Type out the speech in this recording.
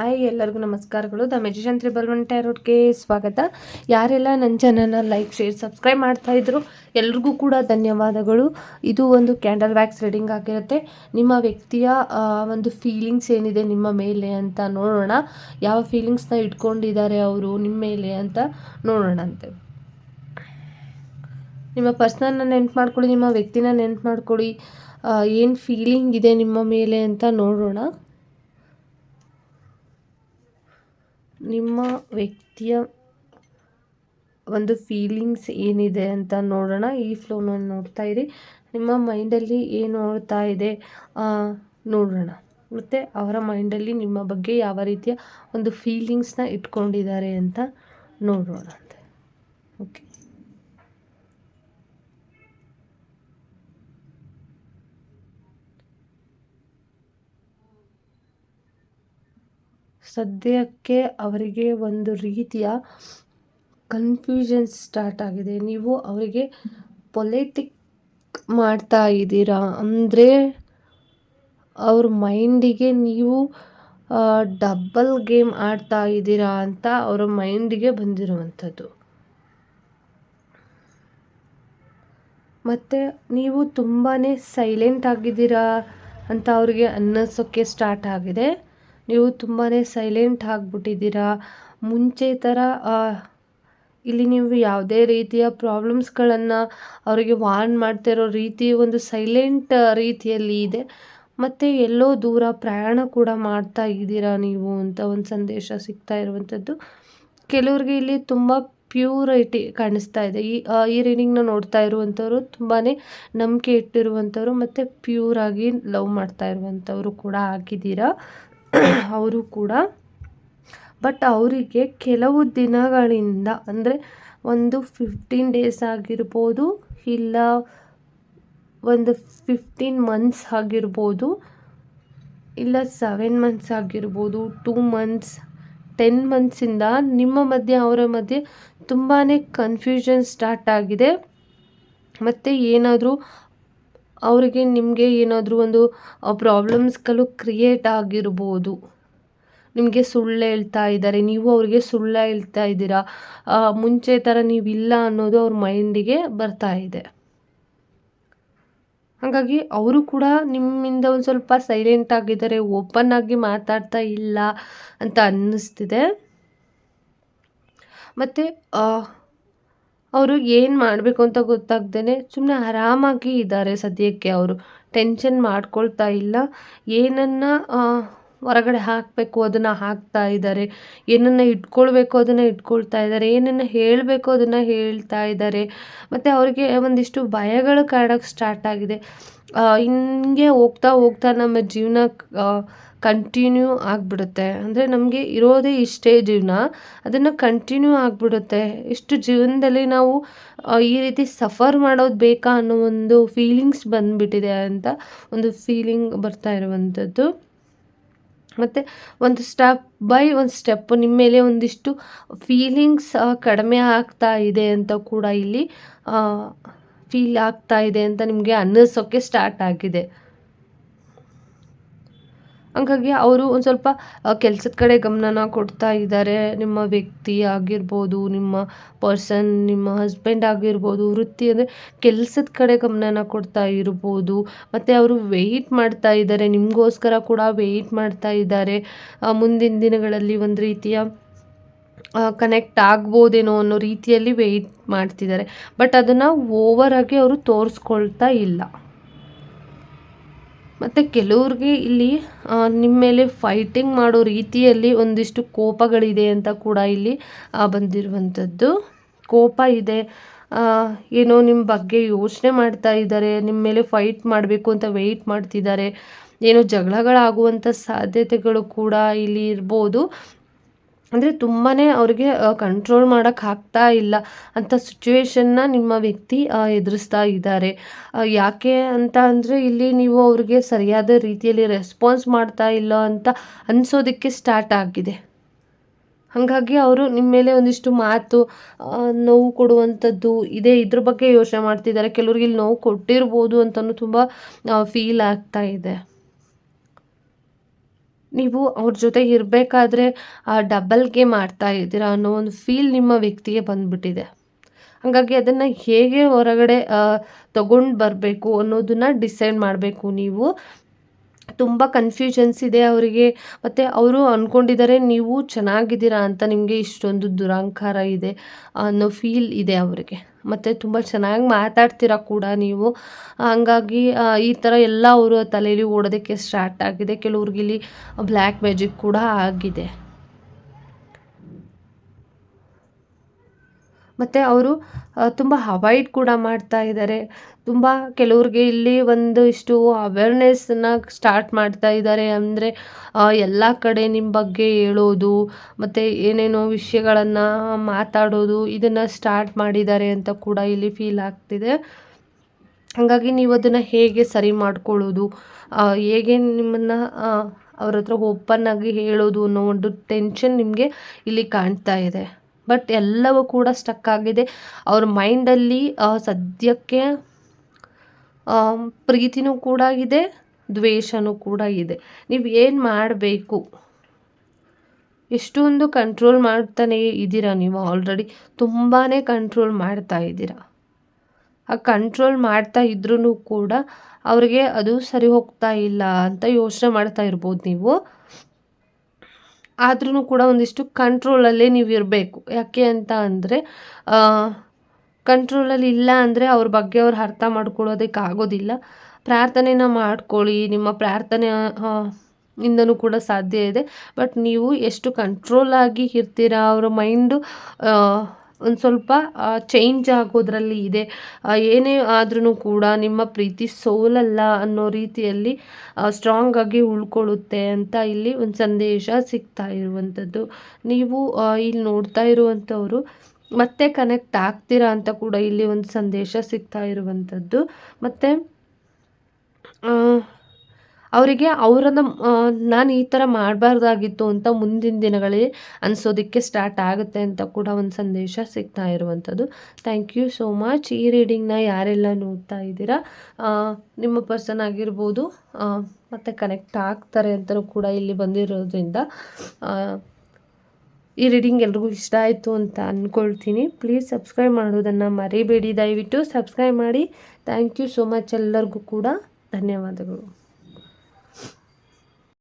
Hi ಎಲ್ಲರಿಗೂ ನಮಸ್ಕಾರಗಳು. The magician triple one ಟ್ಯಾರೋಟ್ಗೆ ಸ್ವಾಗತ. ಯಾರೆಲ್ಲ ನನ್ನ ಚಾನಲ್ನ ಲೈಕ್ ಶೇರ್ ಸಬ್ಸ್ಕ್ರೈಬ್ ಮಾಡ್ತಾ ಇದ್ರು ಎಲ್ರಿಗೂ ಕೂಡ ಧನ್ಯವಾದಗಳು. ಇದು ಒಂದು ಕ್ಯಾಂಡಲ್ ವ್ಯಾಕ್ಸ್ ರೀಡಿಂಗ್ ಆಗಿರುತ್ತೆ. ನಿಮ್ಮ ವ್ಯಕ್ತಿಯ ಒಂದು ಫೀಲಿಂಗ್ಸ್ ಏನಿದೆ ನಿಮ್ಮ ಮೇಲೆ ಅಂತ ನೋಡೋಣ. ಯಾವ ಫೀಲಿಂಗ್ಸ್ನ ಇಟ್ಕೊಂಡಿದ್ದಾರೆ ಅವರು ನಿಮ್ಮ ಮೇಲೆ ಅಂತ ನೋಡೋಣ ಅಂತೆ ನಿಮ್ಮ ಪರ್ಸ್ನಲ್ನ ನೆನ್ಪು ಮಾಡ್ಕೊಳ್ಳಿ, ನಿಮ್ಮ ವ್ಯಕ್ತಿನ ನೆನ್ಪು ಮಾಡ್ಕೊಳ್ಳಿ. ಏನು ಫೀಲಿಂಗ್ ಇದೆ ನಿಮ್ಮ ಮೇಲೆ ಅಂತ ನೋಡೋಣ. ನಿಮ್ಮ ವ್ಯಕ್ತಿಯ ಒಂದು ಫೀಲಿಂಗ್ಸ್ ಏನಿದೆ ಅಂತ ನೋಡೋಣ. ಈ ಫ್ಲೋನ ನೋಡ್ತಾ ಇರಿ. ನಿಮ್ಮ ಮೈಂಡಲ್ಲಿ ಏನು ಓಡ್ತಾ ಇದೆ ನೋಡೋಣ ಮತ್ತು ಅವರ ಮೈಂಡಲ್ಲಿ ನಿಮ್ಮ ಬಗ್ಗೆ ಯಾವ ರೀತಿಯ ಒಂದು ಫೀಲಿಂಗ್ಸ್ನ ಇಟ್ಕೊಂಡಿದ್ದಾರೆ ಅಂತ ನೋಡೋಣ ಓಕೆ ಸದ್ಯಕ್ಕೆ ಅವರಿಗೆ ಒಂದು ರೀತಿಯ ಕನ್ಫ್ಯೂಷನ್ ಸ್ಟಾರ್ಟ್ ಆಗಿದೆ. ನೀವು ಅವರಿಗೆ ಪೊಲಿಟಿಕ್ ಮಾಡ್ತಾ ಇದ್ದೀರಾ? ಅಂದರೆ ಅವ್ರ ಮೈಂಡಿಗೆ ನೀವು ಡಬ್ಬಲ್ ಗೇಮ್ ಆಡ್ತಾ ಇದ್ದೀರಾ ಅಂತ ಅವರ ಮೈಂಡಿಗೆ ಬಂದಿರುವಂಥದ್ದು. ಮತ್ತು ನೀವು ತುಂಬಾ ಸೈಲೆಂಟ್ ಆಗಿದ್ದೀರಾ ಅಂತ ಅವ್ರಿಗೆ ಅನ್ನಿಸೋಕ್ಕೆ ಸ್ಟಾರ್ಟ್ ಆಗಿದೆ. ನೀವು ತುಂಬಾ ಸೈಲೆಂಟ್ ಆಗಿಬಿಟ್ಟಿದ್ದೀರಾ. ಮುಂಚೆ ಥರ ಇಲ್ಲಿ ನೀವು ಯಾವುದೇ ರೀತಿಯ ಪ್ರಾಬ್ಲಮ್ಸ್ಗಳನ್ನು ಅವರಿಗೆ ವಾರ್ನ್ ಮಾಡ್ತಿರೋ ರೀತಿ ಒಂದು ಸೈಲೆಂಟ್ ರೀತಿಯಲ್ಲಿ ಇದೆ. ಮತ್ತು ಎಲ್ಲೋ ದೂರ ಪ್ರಯಾಣ ಕೂಡ ಮಾಡ್ತಾ ಇದ್ದೀರಾ ನೀವು ಅಂತ ಒಂದು ಸಂದೇಶ ಸಿಗ್ತಾ ಇರುವಂಥದ್ದು ಕೆಲವ್ರಿಗೆ ಇಲ್ಲಿ ತುಂಬ ಪ್ಯೂರಿಟಿ ಕಾಣಿಸ್ತಾ ಇದೆ. ಈ ಈ ರೀಡಿಂಗ್ನ ನೋಡ್ತಾ ಇರುವಂಥವ್ರು ತುಂಬಾ ನಂಬಿಕೆ ಇಟ್ಟಿರುವಂಥವ್ರು ಮತ್ತು ಪ್ಯೂರಾಗಿ ಲವ್ ಮಾಡ್ತಾ ಇರುವಂಥವ್ರು ಕೂಡ ಆಗಿದ್ದೀರಾ. ಅವರು ಕೂಡ. ಬಟ್ ಅವರಿಗೆ ಕೆಲವು ದಿನಗಳಿಂದ, ಅಂದರೆ ಒಂದು ಫಿಫ್ಟೀನ್ ಡೇಸ್ ಆಗಿರ್ಬೋದು, ಇಲ್ಲ ಒಂದು ಫಿಫ್ಟೀನ್ ಮಂತ್ಸ್ ಆಗಿರ್ಬೋದು, ಇಲ್ಲ ಸೆವೆನ್ ಮಂತ್ಸ್ ಆಗಿರ್ಬೋದು ಟೂ ಮಂತ್ಸ್ ಟೆನ್ ಮಂತ್ಸಿಂದ ನಿಮ್ಮ ಮಧ್ಯೆ, ಅವರ ಮಧ್ಯೆ ತುಂಬಾ ಕನ್ಫ್ಯೂಷನ್ ಸ್ಟಾರ್ಟ್ ಆಗಿದೆ. ಮತ್ತು ಏನಾದರೂ ಅವರಿಗೆ ನಿಮಗೆ ಏನಾದರೂ ಒಂದು ಪ್ರಾಬ್ಲಮ್ಸ್ಗಳು ಕ್ರಿಯೇಟ್ ಆಗಿರ್ಬೋದು. ನಿಮಗೆ ಸುಳ್ಳು ಹೇಳ್ತಾ ಇದ್ದಾರೆ, ನೀವು ಅವ್ರಿಗೆ ಸುಳ್ಳು ಹೇಳ್ತಾ ಇದ್ದೀರಾ ಮುಂಚೆ ಥರ ನೀವಿಲ್ಲ ಅನ್ನೋದು ಅವ್ರ ಮೈಂಡಿಗೆ ಬರ್ತಾ ಇದೆ. ಹಾಗಾಗಿ ಅವರು ಕೂಡ ನಿಮ್ಮಿಂದ ಒಂದು ಸ್ವಲ್ಪ ಸೈಲೆಂಟ್ ಆಗಿದ್ದಾರೆ ಓಪನ್ ಆಗಿ ಮಾತಾಡ್ತಾ ಇಲ್ಲ ಅಂತ ಅನ್ನಿಸ್ತಿದೆ. ಮತ್ತು ಅವರು ಏನು ಮಾಡಬೇಕು ಅಂತ ಗೊತ್ತಾಗ್ದೇ ಸುಮ್ಮನೆ ಆರಾಮಾಗಿ ಇದ್ದಾರೆ ಸದ್ಯಕ್ಕೆ ಅವರು. ಟೆನ್ಷನ್ ಮಾಡ್ಕೊಳ್ತಾ ಇಲ್ಲ. ಏನನ್ನು ಹೊರಗಡೆ ಹಾಕಬೇಕು, ಅದನ್ನು ಹಾಕ್ತಾ ಇದ್ದಾರೆ ಏನನ್ನು ಇಟ್ಕೊಳ್ಬೇಕು, ಅದನ್ನು ಇಟ್ಕೊಳ್ತಾ ಇದ್ದಾರೆ ಏನನ್ನು ಹೇಳಬೇಕು, ಅದನ್ನು ಹೇಳ್ತಾ ಇದ್ದಾರೆ ಮತ್ತು ಅವ್ರಿಗೆ ಒಂದಿಷ್ಟು ಭಯಗಳು ಕಾಡೋಕ್ಕೆ ಸ್ಟಾರ್ಟ್ ಆಗಿದೆ. ಹಿಂಗೆ ಹೋಗ್ತಾ ಹೋಗ್ತಾ ನಮ್ಮ ಜೀವನ ಕಂಟಿನ್ಯೂ ಆಗಿಬಿಡುತ್ತೆ. ಅಂದರೆ ನಮಗೆ ಇರೋದೇ ಇಷ್ಟೇ ಜೀವನ. ಅದನ್ನು ಕಂಟಿನ್ಯೂ ಆಗಿಬಿಡುತ್ತೆ. ಇಷ್ಟು ಜೀವನದಲ್ಲಿ ನಾವು ಈ ರೀತಿ ಸಫರ್ ಮಾಡೋದು ಬೇಕಾ ಅನ್ನೋ ಒಂದು ಫೀಲಿಂಗ್ಸ್ ಬಂದುಬಿಟ್ಟಿದೆ ಅಂತ ಒಂದು ಫೀಲಿಂಗ್ ಬರ್ತಾ ಇರುವಂಥದ್ದು. ಮತ್ತು ಒಂದು ಸ್ಟೆಪ್ ಬೈ ಒಂದು ಸ್ಟೆಪ್ ನಿಮ್ಮ ಮೇಲೆ ಒಂದಿಷ್ಟು ಫೀಲಿಂಗ್ಸ್ ಕಡಿಮೆ ಆಗ್ತಾ ಇದೆ ಅಂತ ಕೂಡ ಇಲ್ಲಿ ಫೀಲ್ ಆಗ್ತಾ ಇದೆ ಅಂತ ನಿಮಗೆ ಅನ್ನಿಸೋಕ್ಕೆ ಸ್ಟಾರ್ಟ್ ಆಗಿದೆ. ಹಂಗಾಗಿ ಅವರು ಒಂದು ಸ್ವಲ್ಪ ಕೆಲಸದ ಕಡೆ ಗಮನನ ಕೊಡ್ತಾ ಇದ್ದಾರೆ. ನಿಮ್ಮ ವ್ಯಕ್ತಿ ಆಗಿರ್ಬೋದು, ನಿಮ್ಮ ಪರ್ಸನ್ ನಿಮ್ಮ ಹಸ್ಬೆಂಡ್ ಆಗಿರ್ಬೋದು, ವೃತ್ತಿ ಅಂದರೆ ಕೆಲಸದ ಕಡೆ ಗಮನನ ಕೊಡ್ತಾ ಇರ್ಬೋದು. ಮತ್ತು ಅವರು ವೆಯ್ಟ್ ಮಾಡ್ತಾ ಇದ್ದಾರೆ. ನಿಮಗೋಸ್ಕರ ಕೂಡ ವೆಯ್ಟ್ ಮಾಡ್ತಾ ಇದ್ದಾರೆ. ಮುಂದಿನ ದಿನಗಳಲ್ಲಿ ಒಂದು ರೀತಿಯ ಕನೆಕ್ಟ್ ಆಗ್ಬೋದೇನೋ ಅನ್ನೋ ರೀತಿಯಲ್ಲಿ ವೆಯ್ಟ್ ಮಾಡ್ತಿದ್ದಾರೆ. ಬಟ್ ಅದನ್ನು ಓವರಾಗಿ ಅವರು ತೋರಿಸ್ಕೊಳ್ತಾ ಇಲ್ಲ. ಮತ್ತು ಕೆಲವ್ರಿಗೆ ಇಲ್ಲಿ ನಿಮ್ಮ ಮೇಲೆ ಫೈಟಿಂಗ್ ಮಾಡೋ ರೀತಿಯಲ್ಲಿ ಒಂದಿಷ್ಟು ಕೋಪಗಳಿದೆ ಅಂತ ಕೂಡ ಇಲ್ಲಿ ಬಂದಿರುವಂಥದ್ದು. ಕೋಪ ಇದೆ. ಏನೋ ನಿಮ್ಮ ಬಗ್ಗೆ ಯೋಚನೆ ಮಾಡ್ತಾ ಇದ್ದಾರೆ ನಿಮ್ಮ ಮೇಲೆ ಫೈಟ್ ಮಾಡಬೇಕು ಅಂತ ವೆಯ್ಟ್ ಮಾಡ್ತಿದ್ದಾರೆ. ಏನೋ ಜಗಳಗಳಾಗುವಂಥ ಸಾಧ್ಯತೆಗಳು ಕೂಡ ಇಲ್ಲಿ ಇರ್ಬೋದು. ಅಂದರೆ ತುಂಬಾ ಅವ್ರಿಗೆ ಕಂಟ್ರೋಲ್ ಮಾಡೋಕ್ಕೆ ಆಗ್ತಾ ಇಲ್ಲ ಅಂಥ ಸಿಚುವೇಶನ್ನ ನಿಮ್ಮ ವ್ಯಕ್ತಿ ಎದುರಿಸ್ತಾ ಇದ್ದಾರೆ. ಯಾಕೆ ಅಂತ ಅಂದರೆ ಇಲ್ಲಿ ನೀವು ಅವ್ರಿಗೆ ಸರಿಯಾದ ರೀತಿಯಲ್ಲಿ ರೆಸ್ಪಾನ್ಸ್ ಮಾಡ್ತಾ ಇಲ್ಲ ಅಂತ ಅನಿಸೋದಕ್ಕೆ ಸ್ಟಾರ್ಟ್ ಆಗಿದೆ. ಹಾಗಾಗಿ ಅವರು ನಿಮ್ಮ ಮೇಲೆ ಒಂದಿಷ್ಟು ಮಾತು ನೋವು ಕೊಡುವಂಥದ್ದು ಇದೇ, ಇದ್ರ ಬಗ್ಗೆ ಯೋಚನೆ ಮಾಡ್ತಿದ್ದಾರೆ. ಕೆಲವ್ರಿಗೆ ಇಲ್ಲಿ ನೋವು ಕೊಟ್ಟಿರ್ಬೋದು ಅಂತಲೂ ತುಂಬ ಫೀಲ್ ಆಗ್ತಾ ಇದೆ. ನೀವು ಅವ್ರ ಜೊತೆ ಇರಬೇಕಾದ್ರೆ ಡಬಲ್ ಗೇಮ್ ಆಡ್ತಾ ಇದ್ದೀರಾ ಅನ್ನೋ ಒಂದು ಫೀಲ್ ನಿಮ್ಮ ವ್ಯಕ್ತಿಗೆ ಬಂದುಬಿಟ್ಟಿದೆ. ಹಾಗಾಗಿ ಅದನ್ನು ಹೇಗೆ ಹೊರಗಡೆ ತಗೊಂಡು ಬರಬೇಕು ಅನ್ನೋದನ್ನು ಡಿಸೈಡ್ ಮಾಡಬೇಕು ನೀವು. ತುಂಬ ಕನ್ಫ್ಯೂಷನ್ಸ್ ಇದೆ ಅವರಿಗೆ. ಮತ್ತು ಅವರು ಅಂದ್ಕೊಂಡಿದ್ದಾರೆ ನೀವು ಚೆನ್ನಾಗಿದ್ದೀರಾ ಅಂತ ನಿಮಗೆ ಇಷ್ಟೊಂದು ದುರಹಂಕಾರ ಇದೆ ಅನ್ನೋ ಫೀಲ್ ಇದೆ ಅವರಿಗೆ. ಮತ್ತು ತುಂಬ ಚೆನ್ನಾಗಿ ಮಾತಾಡ್ತೀರಾ ಕೂಡ ನೀವು. ಹಂಗಾಗಿ ಈ ಥರ ಎಲ್ಲ ಅವರು ತಲೆಯಲ್ಲಿ ಓಡೋದಕ್ಕೆ ಸ್ಟಾರ್ಟ್ ಆಗಿದೆ. ಕೆಲವ್ರಿಗೆ ಬ್ಲ್ಯಾಕ್ ಮ್ಯಾಜಿಕ್ ಕೂಡ ಆಗಿದೆ. ಮತ್ತು ಅವರು ತುಂಬ ಅವಾಯ್ಡ್ ಕೂಡ ಮಾಡ್ತಾ ಇದ್ದಾರೆ. ತುಂಬ ಕೆಲವ್ರಿಗೆ ಇಲ್ಲಿ ಒಂದು ಇಷ್ಟು ಅವೇರ್ನೆಸ್ನ ಸ್ಟಾರ್ಟ್ ಮಾಡ್ತಾ ಇದ್ದಾರೆ ಅಂದರೆ ಎಲ್ಲ ಕಡೆ ನಿಮ್ಮ ಬಗ್ಗೆ ಹೇಳೋದು, ಮತ್ತು ಏನೇನೋ ವಿಷಯಗಳನ್ನು ಮಾತಾಡೋದು ಇದನ್ನು ಸ್ಟಾರ್ಟ್ ಮಾಡಿದ್ದಾರೆ ಅಂತ ಕೂಡ ಇಲ್ಲಿ ಫೀಲ್ ಆಗ್ತಿದೆ. ಹಾಗಾಗಿ ನೀವು ಅದನ್ನು ಹೇಗೆ ಸರಿ ಮಾಡ್ಕೊಳ್ಳೋದು ಹೇಗೆ ನಿಮ್ಮನ್ನು ಅವ್ರ ಹತ್ರ ಆಗಿ ಹೇಳೋದು ಅನ್ನೋ ಒಂದು ಟೆನ್ಷನ್ ನಿಮಗೆ ಇಲ್ಲಿ ಕಾಣ್ತಾ ಇದೆ. ಬಟ್ ಎಲ್ಲವೂ ಕೂಡ ಸ್ಟಕ್ ಆಗಿದೆ. ಅವ್ರ ಮೈಂಡಲ್ಲಿ ಸದ್ಯಕ್ಕೆ ಪ್ರೀತಿನೂ ಕೂಡ ಇದೆ, ದ್ವೇಷನೂ ಕೂಡ ಇದೆ. ನೀವು ಏನು ಮಾಡಬೇಕು? ಎಷ್ಟೊಂದು ಕಂಟ್ರೋಲ್ ಮಾಡ್ತಾನೆ ಇದ್ದೀರಾ ನೀವು ಆಲ್ರೆಡಿ ತುಂಬಾ ಕಂಟ್ರೋಲ್ ಮಾಡ್ತಾ ಇದ್ದೀರಾ. ಆ ಕಂಟ್ರೋಲ್ ಮಾಡ್ತಾ ಇದ್ರೂ ಕೂಡ ಅವ್ರಿಗೆ ಅದು ಸರಿ ಹೋಗ್ತಾ ಇಲ್ಲ ಅಂತ ಯೋಚನೆ ಮಾಡ್ತಾ ಇರ್ಬೋದು ನೀವು. ಆದ್ರೂ ಕೂಡ ಒಂದಿಷ್ಟು ಕಂಟ್ರೋಲಲ್ಲೇ ನೀವು ಇರಬೇಕು. ಯಾಕೆ ಅಂತ ಅಂದರೆ ಕಂಟ್ರೋಲಲ್ಲಿ ಇಲ್ಲ ಅಂದರೆ ಅವ್ರ ಬಗ್ಗೆ ಅವ್ರು ಅರ್ಥ ಮಾಡ್ಕೊಳ್ಳೋದಕ್ಕೆ ಆಗೋದಿಲ್ಲ. ಪ್ರಾರ್ಥನೆನ ಮಾಡ್ಕೊಳ್ಳಿ, ನಿಮ್ಮ ಪ್ರಾರ್ಥನೆ ಇಂದನೂ ಕೂಡ ಸಾಧ್ಯ ಇದೆ. ಬಟ್ ನೀವು ಎಷ್ಟು ಕಂಟ್ರೋಲಾಗಿ ಇರ್ತೀರಾ, ಅವರ ಮೈಂಡು ಒಂದು ಸ್ವಲ್ಪ ಚೇಂಜ್ ಆಗೋದ್ರಲ್ಲಿ ಇದೆ. ಏನೇ ಆದ್ರೂ ಕೂಡ ನಿಮ್ಮ ಪ್ರೀತಿ ಸೋಲಲ್ಲ ಅನ್ನೋ ರೀತಿಯಲ್ಲಿ ಸ್ಟ್ರಾಂಗ್ ಆಗಿ ಉಳ್ಕೊಳ್ಳುತ್ತೆ ಅಂತ ಇಲ್ಲಿ ಒಂದು ಸಂದೇಶ ಸಿಗ್ತಾ ಇರುವಂಥದ್ದು. ನೀವು ಇಲ್ಲಿ ನೋಡ್ತಾ ಇರುವಂಥವರು, ಮತ್ತೆ ಕನೆಕ್ಟ್ ಆಗ್ತೀರಾ ಅಂತ ಕೂಡ ಇಲ್ಲಿ ಒಂದು ಸಂದೇಶ ಸಿಗ್ತಾ ಇರುವಂಥದ್ದು. ಮತ್ತು ಅವರಿಗೆ ಅವರನ್ನು ನಾನು ಈ ಥರ ಮಾಡಬಾರ್ದಾಗಿತ್ತು ಅಂತ ಮುಂದಿನ ದಿನಗಳಲ್ಲಿ ಅನಿಸೋದಕ್ಕೆ ಸ್ಟಾರ್ಟ್ ಆಗುತ್ತೆ ಅಂತ ಕೂಡ ಒಂದು ಸಂದೇಶ ಸಿಗ್ತಾ ಇರುವಂಥದ್ದು ಥ್ಯಾಂಕ್ ಯು ಸೋ ಮಚ್ ಈ ರೀಡಿಂಗ್ನ ಯಾರೆಲ್ಲ ನೋಡ್ತಾ ಇದ್ದೀರಾ ನಿಮ್ಮ ಪರ್ಸನ್ ಆಗಿರ್ಬೋದು ಮತ್ತು ಕನೆಕ್ಟ್ ಆಗ್ತಾರೆ ಅಂತಲೂ ಕೂಡ ಇಲ್ಲಿ ಬಂದಿರೋದ್ರಿಂದ ಈ ರೀಡಿಂಗ್ ಎಲ್ರಿಗೂ ಇಷ್ಟ ಆಯಿತು ಅಂತ ಅಂದ್ಕೊಳ್ತೀನಿ ಪ್ಲೀಸ್ ಸಬ್ಸ್ಕ್ರೈಬ್ ಮಾಡೋದನ್ನು ಮರಿಬೇಡಿ. ದಯವಿಟ್ಟು ಸಬ್ಸ್ಕ್ರೈಬ್ ಮಾಡಿ. ಥ್ಯಾಂಕ್ ಯು ಸೋ ಮಚ್ ಎಲ್ಲರಿಗೂ ಕೂಡ. ಧನ್ಯವಾದಗಳು.